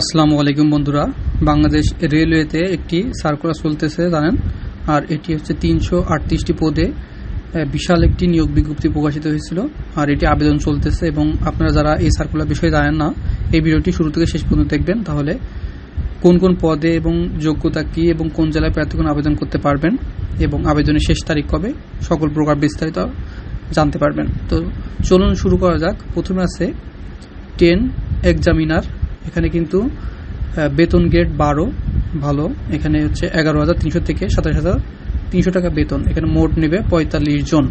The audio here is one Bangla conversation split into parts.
আসসালামু আলাইকুম বন্ধুরা। বাংলাদেশ রেলওয়েতে একটি সার্কুলার চলতেছে, জানেন? আর এটি হচ্ছে তিনশো আটত্রিশটি পদে বিশাল একটি নিয়োগ বিজ্ঞপ্তি প্রকাশিত হয়েছিল। আর এটি আবেদন চলতেছে এবং আপনারা যারা এই সার্কুলার বিষয়ে জানেন না, এই ভিডিওটি শুরু থেকে শেষ পর্যন্ত দেখবেন। তাহলে কোন কোন পদে এবং যোগ্যতা কী এবং কোন জেলায় প্রার্থীগণ আবেদন করতে পারবেন এবং আবেদনের শেষ তারিখ কবে, সকল প্রকার বিস্তারিত জানতে পারবেন। তো চলুন শুরু করা যাক। প্রথমে আছে টেন এক্সামিনার এখানে কিন্তু বেতন গেট বারো, ভালো। এখানে হচ্ছে এগারো হাজার তিনশো থেকে সাতাশ হাজার তিনশো টাকা বেতন। এখানে মোট নেবে পঁয়তাল্লিশ জন।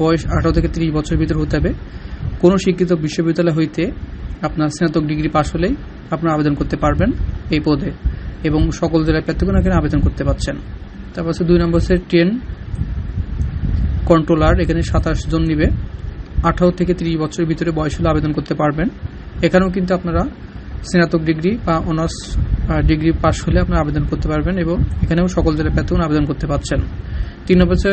বয়স আঠারো থেকে তিরিশ বছরের ভিতরে হতে হবে। কোনো শিক্ষিত বিশ্ববিদ্যালয় হইতে আপনার স্নাতক ডিগ্রি পাশ হলেই আপনারা আবেদন করতে পারবেন এই পদে এবং সকল জেলায় প্রার্থীগণ এখানে আবেদন করতে পারছেন। তারপর হচ্ছে দুই নম্বর হচ্ছে ট্রেন কন্ট্রোলার। এখানে সাতাশ জন নিবে। আঠারো থেকে তিরিশ বছরের ভিতরে বয়স হলে আবেদন করতে পারবেন। এখানেও কিন্তু আপনারা স্নাতক ডিগ্রি বা অনার্স ডিগ্রি পাস হলে আপনারা আবেদন করতে পারবেন এবং এখানেও সকল জেলায় প্রার্থীগণ আবেদন করতে পারছেন। তিন নম্বর হচ্ছে,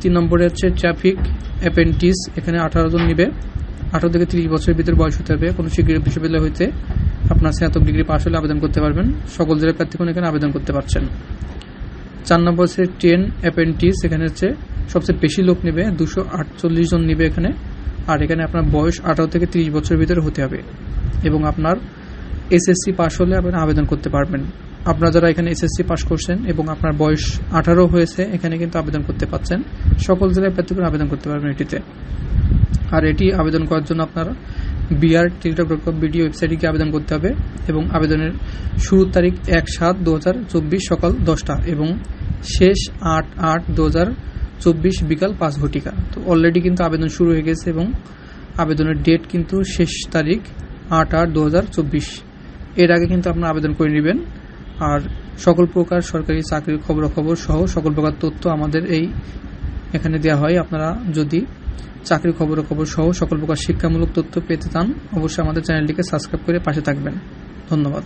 তিন নম্বরে হচ্ছে ট্রাফিক অ্যাপেন্টিস এখানে আঠারো জন নিবে। আঠারো থেকে তিরিশ বছরের ভিতরে বয়স হতে হবে। কোনো শিক্ষিত বিশ্ববিদ্যালয় হইতে আপনার স্নাতক ডিগ্রি পাস হলে আবেদন করতে পারবেন। সকল জেলার প্রার্থীগণ এখানে আবেদন করতে পারছেন। চার নম্বর হচ্ছে টেন অ্যাপেন্টিস এখানে হচ্ছে সবচেয়ে বেশি লোক নেবে। দুশো আটচল্লিশ জন নেবে এখানে। আর এখানে আপনার বয়স আঠারো থেকে তিরিশ বছরের ভিতরে হতে হবে। এবং আপনার এসএসসি পাস হলে আপনি আবেদন করতে পারবেন। আপনারা যারা এখানে এসএসসি পাস করছেন এবং আপনার বয়স আঠারো হয়েছে, এখানে কিন্তু আবেদন করতে পারছেন সকল জেলায় প্রার্থীগণ আবেদন করতে পারবেন এটিতে। আর এটি আবেদন করার জন্য আপনারা BR Teletalk dot com BD ওয়েবসাইটে গিয়ে আবেদন করতে হবে এবং আবেদনের শুরুর তারিখ এক সাত দু হাজার চব্বিশ সকাল দশটা এবং শেষ আট আট দু হাজার চব্বিশ বিকাল পাঁচ ঘটিকা। তো অলরেডি কিন্তু আবেদন শুরু হয়ে গেছে এবং আবেদনের ডেট কিন্তু শেষ তারিখ আট আট দু এর আগে কিন্তু আপনারা আবেদন করে নেবেন। আর সকল প্রকার সরকারি চাকরির খবরাখবর সহ সকল প্রকার তথ্য আমাদের এই এখানে দেওয়া হয়। আপনারা যদি চাকরি খবরাখবর সহ সকল প্রকার শিক্ষামূলক তথ্য পেতে চান, অবশ্যই আমাদের চ্যানেলটিকে সাবস্ক্রাইব করে পাশে থাকবেন। ধন্যবাদ।